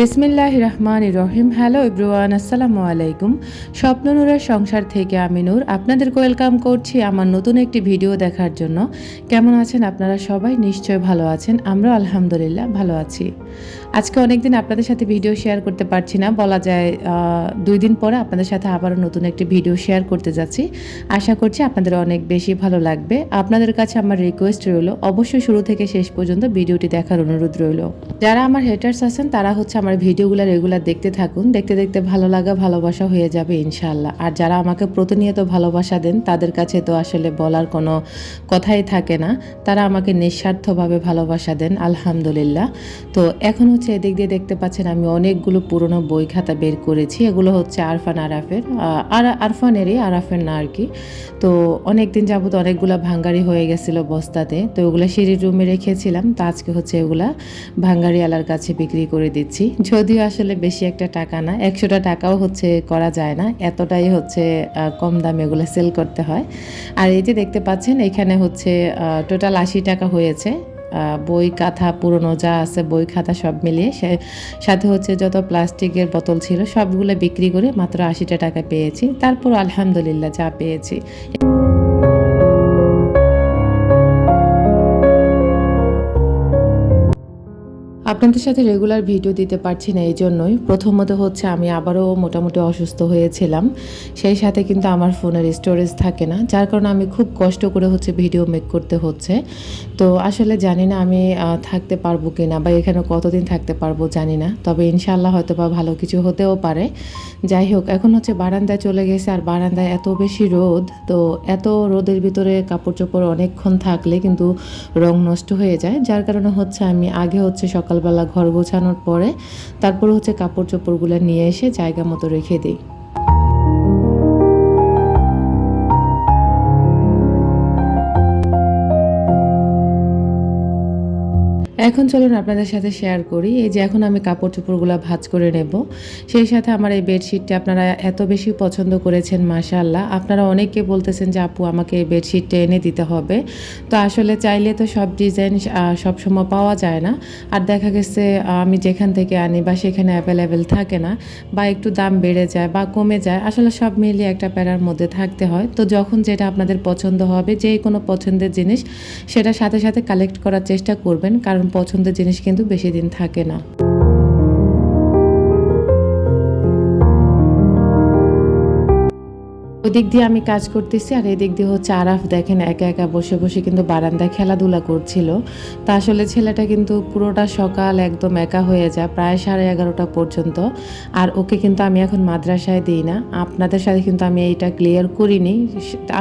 বিসমিল্লাহ রহমান রহিম। হ্যালো ইব্রুয়ান আসসালামু আলাইকুম। স্বপ্ন স্বপ্ননুরের সংসার থেকে আমি নূর। আপনাদেরকে ওয়েলকাম করছি আমার নতুন একটি ভিডিও দেখার জন্য। কেমন আছেন আপনারা সবাই? নিশ্চয় ভালো আছেন। আমরা আলহামদুলিল্লাহ ভালো আছি। আজকে অনেকদিন আপনাদের সাথে ভিডিও শেয়ার করতে পারছি না। বলা যায় দুই দিন পরে আপনাদের সাথে আবারও নতুন একটি ভিডিও শেয়ার করতে যাচ্ছি। আশা করছি আপনাদের অনেক বেশি ভালো লাগবে। আপনাদের কাছে আমার রিকোয়েস্ট রইল, অবশ্যই শুরু থেকে শেষ পর্যন্ত ভিডিওটি দেখার অনুরোধ রইল। যারা আমার হেটার্স আছেন, তারা হচ্ছে আমার ভিডিওগুলো রেগুলার দেখতে থাকুন। দেখতে দেখতে ভালো লাগা, ভালোবাসা হয়ে যাবে ইনশাল্লাহ আর যারা আমাকে প্রতিনিয়ত ভালোবাসা দেন, তাদের কাছে তো আসলে বলার কোনো কথাই থাকে না। তারা আমাকে নিঃস্বার্থভাবে ভালোবাসা দেন, আলহামদুলিল্লাহ। তো এখন হচ্ছে এদিক দিয়ে দেখতে পাচ্ছেন আমি অনেকগুলো পুরনো বই খাতা বের করেছি। এগুলো হচ্ছে আরফান আরাফের আর, আরফানেরই, আরাফের না আর কি তো অনেক দিন যাবত অনেকগুলো ভাঙ্গারি হয়ে গেছিল বস্তাতে। তো ওগুলো সিঁড়ির রুমে রেখেছিলাম। তো আজকে হচ্ছে ওগুলা ভাঙ্গারিওয়ালার কাছে বিক্রি করে দিচ্ছি। যদিও আসলে বেশি একটা টাকা না, একশোটা টাকাও হচ্ছে করা যায় না, এতটাই হচ্ছে কম দামে এগুলো সেল করতে হয়। আর এই যে দেখতে পাচ্ছেন, এখানে হচ্ছে টোটাল আশি টাকা হয়েছে। বই কাঁথা পুরনো যা আছে, বই খাতা সব মিলিয়ে সে, সাথে হচ্ছে যত প্লাস্টিকের বোতল ছিল, সবগুলো বিক্রি করে মাত্র আশিটা টাকা পেয়েছি। তারপর আলহামদুলিল্লাহ যা পেয়েছি। আপনাদের সাথে রেগুলার ভিডিও দিতে পারছি না এই জন্যই। প্রথমত হচ্ছে আমি আবারও মোটামুটি অসুস্থ হয়েছিলাম। সেই সাথে কিন্তু আমার ফোনের স্টোরেজ থাকে না, যার কারণে আমি খুব কষ্ট করে হচ্ছে ভিডিও মেক করতে হচ্ছে। তো আসলে জানি না আমি থাকতে পারব কি না বা এখানে কতদিন থাকতে পারব জানি না। তবে ইনশাল্লাহ হয়তো বা ভালো কিছু হতেও পারে। যাই হোক, এখন হচ্ছে বারান্দায় চলে গেছে আর বারান্দায় এত বেশি রোদ, তো এত রোদের ভিতরে কাপড় চোপড় অনেকক্ষণ থাকলে কিন্তু রং নষ্ট হয়ে যায়। যার কারণে হচ্ছে আমি আগে হচ্ছে সকালবেলা ঘর গোছানোর পরে তারপর হচ্ছে কাপড় চোপড়গুলো নিয়ে এসে জায়গা মতো রেখে দিই। এখন চলুন আপনাদের সাথে শেয়ার করি। এই যে এখন আমি কাপড় চোপড়গুলো ভাজ করে নেব। সেই সাথে আমার এই বেডশিটটা আপনারা এত বেশি পছন্দ করেছেন মাশাল্লাহ আপনারা অনেকে বলতেছেন যে, আপু, আমাকে এই বেডশিটটা এনে দিতে হবে। তো আসলে চাইলে তো সব ডিজাইন সবসময় পাওয়া যায় না। আর দেখা গেছে আমি যেখান থেকে আনি বা সেখানে অ্যাভেলেবেল থাকে না, বা একটু দাম বেড়ে যায় বা কমে যায়, আসলে সব মিলিয়ে একটা প্যারার মধ্যে থাকতে হয়। তো যখন যেটা আপনাদের পছন্দ হবে যে কোনো পছন্দের জিনিস সেটা সাথে সাথে কালেক্ট করার চেষ্টা করবেন। কারণ পছন্দের জিনিস কিন্তু বেশি দিন থাকে না। ওই দিক দিয়ে আমি কাজ করতেছি আর এদিক দিয়ে হচ্ছে আরাফ দেখেন একা একা বসে বসে কিন্তু বারান্দায় খেলাধুলা করছিল। তা আসলে ছেলেটা কিন্তু পুরোটা সকাল একদম একা হয়ে যায়, প্রায় সাড়ে এগারোটা পর্যন্ত। আর ওকে কিন্তু আমি এখন মাদ্রাসায় দিই না। আপনাদের সাথে কিন্তু আমি এইটা ক্লিয়ার করিনি।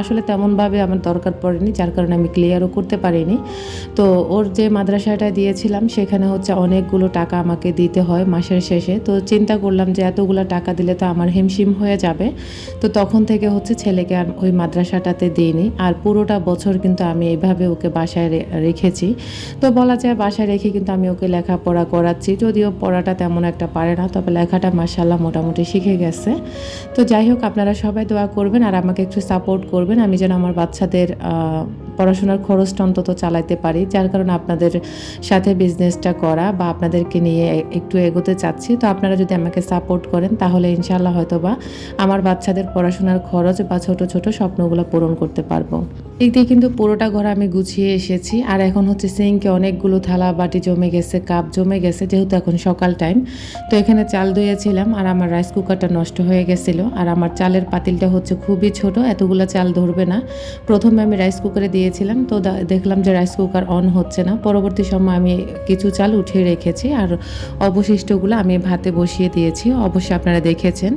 আসলে তেমনভাবে আমার দরকার পড়েনি, যার কারণে আমি ক্লিয়ারও করতে পারিনি। তো ওর যে মাদ্রাসাটা দিয়েছিলাম, সেখানে হচ্ছে অনেকগুলো টাকা আমাকে দিতে হয় মাসের শেষে। তো চিন্তা করলাম যে এতগুলো টাকা দিলে তো আমার হিমশিম হয়ে যাবে। তো তখন থেকে হচ্ছে ছেলেকে আর ওই মাদ্রাসাটাতে দিইনি। আর পুরোটা বছর কিন্তু আমি এইভাবে ওকে বাসায় রেখেছি। তো বলা যায় বাসায় রেখে কিন্তু আমি ওকে লেখাপড়া করাচ্ছি। যদিও পড়াটা তেমন একটা পারে না, তবে লেখাটা মাসাল্লাহ মোটামুটি শিখে গেছে। তো যাই হোক, আপনারা সবাই দোয়া করবেন আর আমাকে একটু সাপোর্ট করবেন। আমি যেন আমার বাচ্চাদের পড়াশোনার খরচটা অন্তত চালাইতে পারি, যার কারণে আপনাদের সাথে বিজনেসটা করা বা আপনাদেরকে নিয়ে একটু এগোতে চাচ্ছি। তো আপনারা যদি আমাকে সাপোর্ট করেন, তাহলে ইনশাল্লাহ হয়তো বা আমার বাচ্চাদের পড়াশোনার খরচ বা ছোট ছোট স্বপ্নগুলো পূরণ করতে পারব। দিক দিয়ে কিন্তু পুরোটা ঘর আমি গুছিয়ে এসেছি। আর এখন হচ্ছে সিঙ্কে অনেকগুলো থালা বাটি জমে গেছে কাপ জমে গেছে, যেহেতু এখন সকাল টাইম তো এখানে চাল ধুয়েছিলাম আর আমার রাইস কুকারটা নষ্ট হয়ে গেছিল। আর আমার চালের পাতিলটা হচ্ছে খুবই ছোট, এতগুলো চাল ধরবে না। প্রথমে আমি রাইস কুকারে দিয়েছিলাম। তো দেখলাম যে রাইস কুকার অন হচ্ছে না। পরবর্তী সময় আমি কিছু চাল উঠিয়ে রেখেছি আর অবশিষ্টগুলো আমি ভাতে বসিয়ে দিয়েছি। অবশ্যই আপনারা দেখেছেন।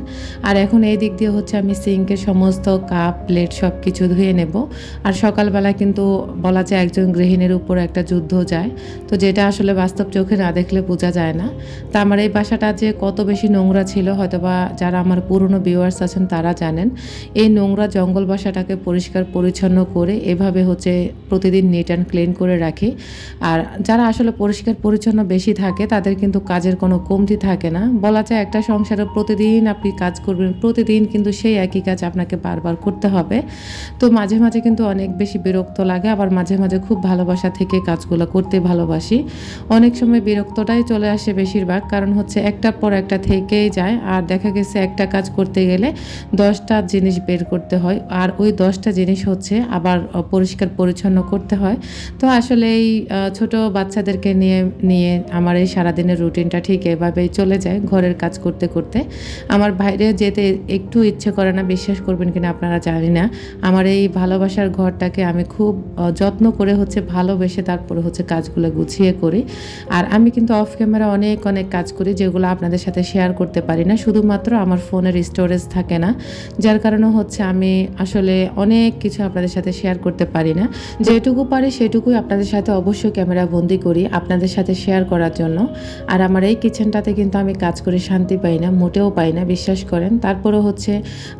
আর এখন এই দিক দিয়ে হচ্ছে আমি সিঙ্কের সমস্ত কাপ, প্লেট সব কিছু ধুয়ে নেব। আর সকালবেলা কিন্তু বলা যায় একজন গৃহিণীর উপর একটা যুদ্ধ যায়। তো যেটা আসলে বাস্তব চোখে না দেখলে বোঝা যায় না। তা আমার এই বাসাটা যে কত বেশি নোংরা ছিল, হয়তোবা যারা আমার পুরনো ভিউয়ার্স আছেন তারা জানেন। এই নোংরা জঙ্গল বাসাটাকে পরিষ্কার পরিচ্ছন্ন করে এভাবে হচ্ছে প্রতিদিন নিট অ্যান্ড ক্লিন করে রাখি। আর যারা আসলে পরিষ্কার পরিচ্ছন্ন বেশি থাকে, তাদের কিন্তু কাজের কোনো কমতি থাকে না। বলা যায় একটা সংসারে প্রতিদিন আপনি কাজ করবেন, প্রতিদিন কিন্তু সেই একই কাজ আপনাকে বারবার করতে হবে। তো মাঝে মাঝে কিন্তু অনেক বেশি বিরক্ত লাগে, আবার মাঝে মাঝে খুব ভালোবাসা থেকে কাজগুলো করতে ভালোবাসি। অনেক সময় বিরক্তটাই চলে আসে বেশিরভাগ, কারণ হচ্ছে একটার পর একটা থেকেই যায়। আর দেখা গেছে একটা কাজ করতে গেলে দশটা জিনিস বের করতে হয়, আর ওই দশটা জিনিস হচ্ছে আবার পরিষ্কার পরিচ্ছন্ন করতে হয়। তো আসলে এই ছোট বাচ্চাদেরকে নিয়ে নিয়ে আমার এই সারাদিনের রুটিনটা ঠিক এভাবেই চলে যায় ঘরের কাজ করতে করতে। আমার বাইরে যেতে একটু ইচ্ছে করে না, বিশ্বাস করবেন কিনা আপনারা জানি না। আমার এই ভালোবাসার ঘরটাকে আমি খুব যত্ন করে হচ্ছে ভালোবেসে তারপরে হচ্ছে কাজগুলো গুছিয়ে করি। আর আমি কিন্তু অফ ক্যামেরা অনেক অনেক কাজ করি যেগুলো আপনাদের সাথে শেয়ার করতে পারি না। শুধুমাত্র আমার ফোনের স্টোরেজ থাকে না। যার কারণে হচ্ছে আমি আসলে অনেক কিছু আপনাদের সাথে শেয়ার করতে পারি না। যেটুকু পারি সেটুকুই আপনাদের সাথে অবশ্যই ক্যামেরা বন্দি করি আপনাদের সাথে শেয়ার করার জন্য। আর আমার এই কিচেনটাতে কিন্তু আমি কাজ করে শান্তি পাই না মোটেও পাই না বিশ্বাস করেন। তারপরে হচ্ছে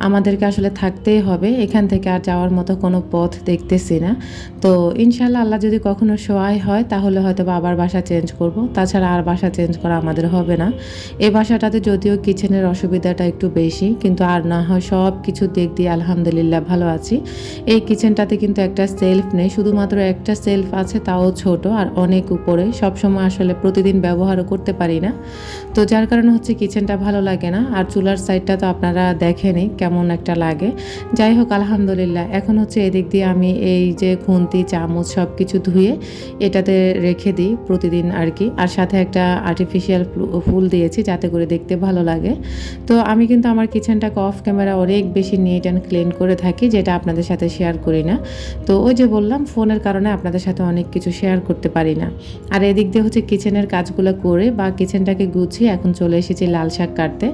আমাদেরকে আসলে থাকতেই হবে এখান থেকে আর যাওয়ার মতো কোনো পথ দেখতেছি না। তো ইনশাল্লাহ আল্লাহ যদি কখনো সহায় হয় তাহলে হয়তো বা আবার বাসা চেঞ্জ করব। তাছাড়া আর বাসা চেঞ্জ করা আমাদের হবে না। এই বাসাটাতে যদিও কিচেনের অসুবিধাটা একটু বেশি কিন্তু আর না হয় সব কিছু দিক দিয়ে আলহামদুলিল্লাহ ভালো আছি। এই কিচেনটাতে কিন্তু একটা সেলফ নেই, শুধুমাত্র একটা সেলফ আছে, তাও ছোট আর অনেক উপরে। সবসময় আসলে প্রতিদিন ব্যবহারও করতে পারি না। তো যার কারণে হচ্ছে কিচেনটা ভালো লাগে না। আর চুলার সাইডটা তো আপনারা দেখেনি কেমন একটা লাগে। যাই হোক, আলহামদুলিল্লাহ। এখন হচ্ছে এদিক দিয়ে আমি এই যে খুন্তি, চামচ সব কিছু ধুয়ে এটাতে রেখে দিই প্রতিদিন আর কি। আর সাথে একটা আর্টিফিশিয়াল ফুল দিয়েছি যাতে করে দেখতে ভালো লাগে। তো আমি কিন্তু আমার কিচেনটাকে অফ ক্যামেরা অনেক বেশি নিট অ্যান্ড ক্লিন করে থাকি, যেটা আপনাদের সাথে শেয়ার করি না। তো ওই যে বললাম, ফোনের কারণে আপনাদের সাথে অনেক কিছু শেয়ার করতে পারি না। আর এদিক দিয়ে হচ্ছে কিচেনের কাজগুলো করে বা কিচেনটাকে গুছিয়ে এখন চলে এসেছি লাল শাক কাটতে।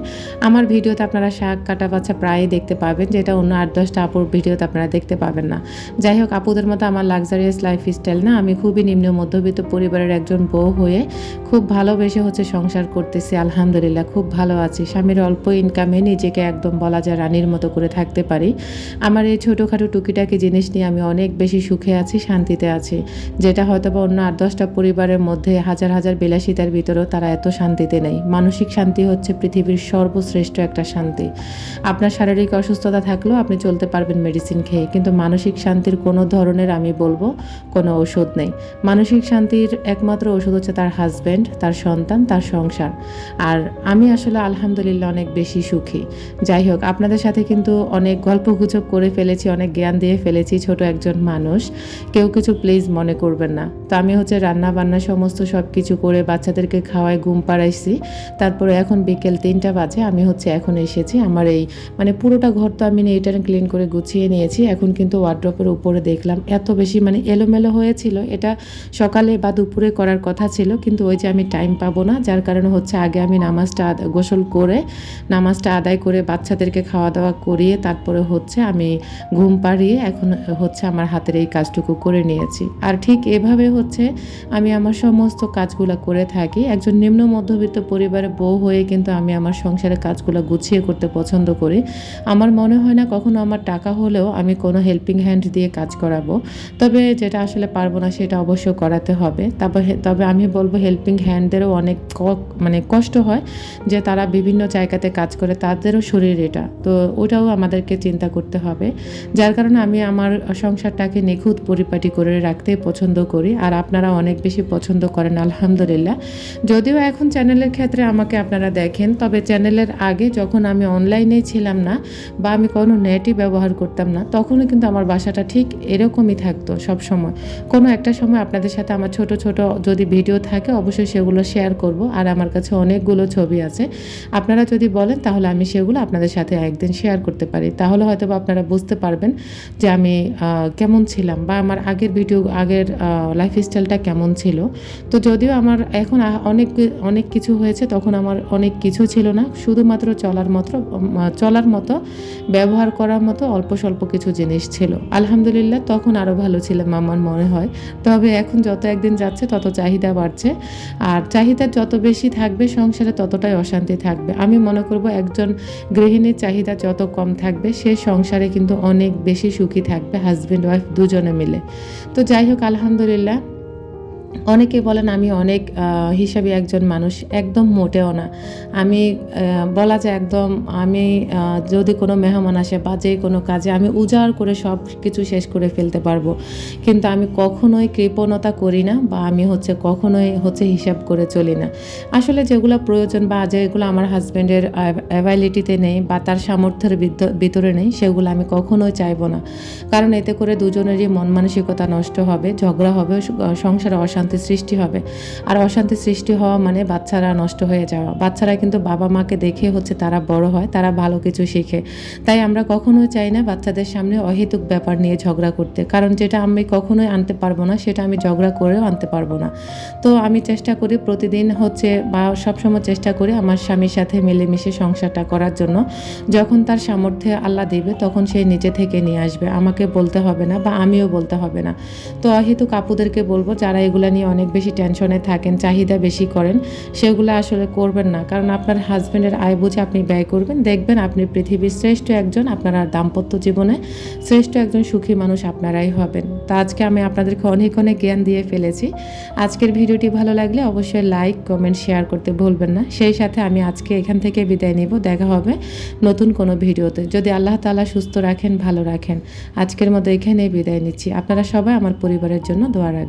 আমার ভিডিওতে আপনারা শাক কাটা বাচ্চা প্রায়ই দেখতে পাবেন, যেটা অন্য আট দশটা আপুর ভিডিওতে আপনারা দেখতে পাবেন না। যাই হোক, আপুদের মতো আমার লাক্সারিয়াস লাইফ স্টাইল না, আমি খুবই নিম্ন মধ্যবিত্ত পরিবারের একজন বউ হয়ে খুব ভালোবেসে হচ্ছে সংসার করতেছি, আলহামদুলিল্লাহ খুব ভালো আছি। স্বামীর অল্প ইনকামে নিজেকে একদম বলা যায় রানীর মতো করে থাকতে পারি। আমার এই ছোটোখাটো টুকিটাকি জিনিস নিয়ে আমি অনেক বেশি সুখে আছি, শান্তিতে আছি। যেটা হয়তো বা অন্য আট, দশটা পরিবারের মধ্যে হাজার হাজার বিলাসিতার ভিতরেও তারা এত শান্তিতে নেই। মানসিক শান্তি হচ্ছে পৃথিবীর সর্বশ্রেষ্ঠ একটা শান্তি। আপনার শারীরিক অসুস্থতা থাকলেও আপনি চলতে পারবেন মেডিসিন খেয়ে, কিন্তু মানসিক শান্তির কোনো ধরনের আমি বলব কোনো ওষুধ নেই। মানসিক শান্তির একমাত্র ওষুধ হচ্ছে তার হাজব্যান্ড তার সন্তান, তার সংসার। আর আমি আসলে আলহামদুলিল্লাহ অনেক বেশি সুখী। যাই হোক, আপনাদের সাথে কিন্তু অনেক গল্প গুজব করে ফেলেছি, অনেক জ্ঞান দিয়ে ফেলেছি ছোট একজন মানুষ, কেউ কিছু প্লিজ মনে করবেন না। তো আমি হচ্ছে রান্না বান্না সমস্ত সব কিছু করে বাচ্চাদেরকে খাওয়ায় ঘুম পাড়াইছি। তারপরে এখন বিকেল তিনটা বাজে, আমি হচ্ছে এখন এসেছি। আমার এই মানে পুরোটা ঘর তো আমি এটা ক্লিন করে গুছিয়ে নিয়েছি। এখন কিন্তু ওয়ার্ড্রপের উপরে দেখলাম, এত বেশি মানে এলোমেলো হয়েছিল। এটা সকালে বা দুপুরে করার কথা ছিল, কিন্তু ওই যে আমি টাইম পাবো না, যার কারণে হচ্ছে আগে আমি নামাজটা গোসল করে, নামাজটা আদায় করে বাচ্চাদেরকে খাওয়া দাওয়া করিয়ে তারপরে হচ্ছে আমি ঘুম পাড়িয়ে এখন হচ্ছে আমার হাতের এই কাজটুকু করে নিয়েছি। আর ঠিক এভাবে হচ্ছে আমি আমার সমস্ত কাজগুলো করে থাকি। একজন নিম্ন মধ্যবিত্ত পরিবারের বউ হয়ে কিন্তু আমি আমার সংসারের কাজগুলো গুছিয়ে করতে পছন্দ করি। আমার মনে হয় না কখনো আমার টাকা হলেও আমি কোনো হেল্পিং হ্যান্ড দিয়ে কাজ করাবো। তবে যেটা আসলে পারব না সেটা অবশ্য করাতে হবে। তারপর তবে আমি বলব হেল্পিং হ্যান্ডদেরও অনেক মানে কষ্ট হয় যে তারা বিভিন্ন জায়গাতে কাজ করে, তাদেরও শরীর এটা। তো ওটাও আমাদেরকে চিন্তা করতে হবে। যার কারণে আমি আমার সংসারটাকে নিখুঁত পরিপাটি করে রাখতে পছন্দ করি আর আপনারা অনেক বেশি পছন্দ করেন আলহামদুলিল্লাহ। যদিও এখন চ্যানেলের ক্ষেত্রে আমাকে আপনারা দেখেন তবে চ্যানেলের আগে যখন আমি অনলাইনে ছিলাম না বা আমি কোনো নেটই ব্যবহার করতাম না তখনও কিন্তু আমার বাসাটা ঠিক এরকমই থাকতো সব সময় কোনো একটা সময় আপনাদের সাথে আমার ছোট ছোট যদি ভিডিও থাকে অবশ্যই সেগুলো শেয়ার করব আর আমার কাছে অনেকগুলো ছবি আছে। আপনারা যদি বলেন তাহলে আমি সেগুলো আপনাদের সাথে একদিন শেয়ার করতে পারি। তাহলে হয়তো আপনারা বুঝতে পারবেন যে আমি আহ, কেমন ছিলাম বা আমার আগের ভিডিও আগের লাইফ স্টাইলটা কেমন ছিল। তো যদিও আমার এখন অনেক অনেক কিছু হয়েছে, তখন আমার অনেক কিছু ছিল না। শুধুমাত্র চলার মতো চলার মতো, ব্যবহার করার মতো অল্প স্বল্প কিছু জিনিস ছিল। আলহামদুলিল্লাহ, তখন আরও ভালো ছিলাম আমার মনে হয়। তবে এখন যত একদিন যাচ্ছে, তত চাহিদা বাড়ছে। আর চাহিদা যত বেশি থাকবে, সংসারে ততটাই অশান্তি থাকবে। আমি মনে করব একজন গৃহিণীর চাহিদা যত কম থাকবে, সে সংসারে কিন্তু অনেক বেশি সুখী থাকবে হাজব্যান্ড ওয়াইফ দুজনে মিলে। তো যাই হোক আলহামদুলিল্লাহ। অনেকে বলেন আমি অনেক হিসাবে একজন মানুষ, একদম মোটেও না। আমি বলা যায় একদম আমি যদি কোনো মেহমান আসে বা যে কোনো কাজে আমি উজাড় করে সব কিছু শেষ করে ফেলতে পারব। কিন্তু আমি কখনোই কৃপণতা করি না বা আমি হচ্ছে কখনোই হচ্ছে হিসাব করে চলি না। আসলে যেগুলো প্রয়োজন বা যেগুলো আমার হাজব্যান্ডের অ্যাভাইলিটিতে নেই বা তার সামর্থ্যের ভিতরে নেই, সেগুলো আমি কখনোই চাইব না। কারণ এতে করে দুজনেরই মন মানসিকতা নষ্ট হবে, ঝগড়া হবে সংসারে অশান্তি সৃষ্টি হবে। আর অশান্তি সৃষ্টি হওয়া মানে বাচ্চারা নষ্ট হয়ে যাওয়া। বাচ্চারা কিন্তু বাবা মাকে দেখে হচ্ছে তারা বড় হয়, তারা ভালো কিছু শিখে। তাই আমরা কখনোই চাই না বাচ্চাদের সামনে অহেতুক ব্যাপার নিয়ে ঝগড়া করতে। কারণ যেটা আমি কখনোই আনতে পারব না, সেটা আমি ঝগড়া করেও আনতে পারব না। তো আমি চেষ্টা করি প্রতিদিন হচ্ছে বা সবসময় চেষ্টা করি আমার স্বামীর সাথে মিলেমিশে সংসারটা করার জন্য। যখন তার সামর্থ্যে আল্লাহ দেবে, তখন সে নিজে থেকে নিয়ে আসবে। আমাকে বলতে হবে না বা আমিও বলতে হবে না। তো অহেতুক আপুদেরকে বলব, যারা এগুলা নিয়ে অনেক বেশি টেনশনে থাকেন, চাহিদা বেশি করেন, সেগুলো আসলে করবেন না। কারণ আপনার হাজব্যান্ডের আয় বুঝে আপনি ব্যয় করবেন। দেখবেন আপনি পৃথিবীর শ্রেষ্ঠ একজন, আপনার দাম্পত্য জীবনে শ্রেষ্ঠ একজন সুখী মানুষ আপনারাই হবেন। তো আজকে আমি আপনাদেরকে অনেক অনেক জ্ঞান দিয়ে ফেলেছি। আজকের ভিডিওটি ভালো লাগলে অবশ্যই লাইক কমেন্ট শেয়ার করতে ভুলবেন না। সেই সাথে আমি আজকে এখান থেকে বিদায় নিব। দেখা হবে নতুন কোনো ভিডিওতে। যদি আল্লাহ তাআলা সুস্থ রাখেন, ভালো রাখেন, আজকের মতো এখানেই বিদায় নিচ্ছি। আপনারা সবাই আমার পরিবারের জন্য দোয়া রাখবেন।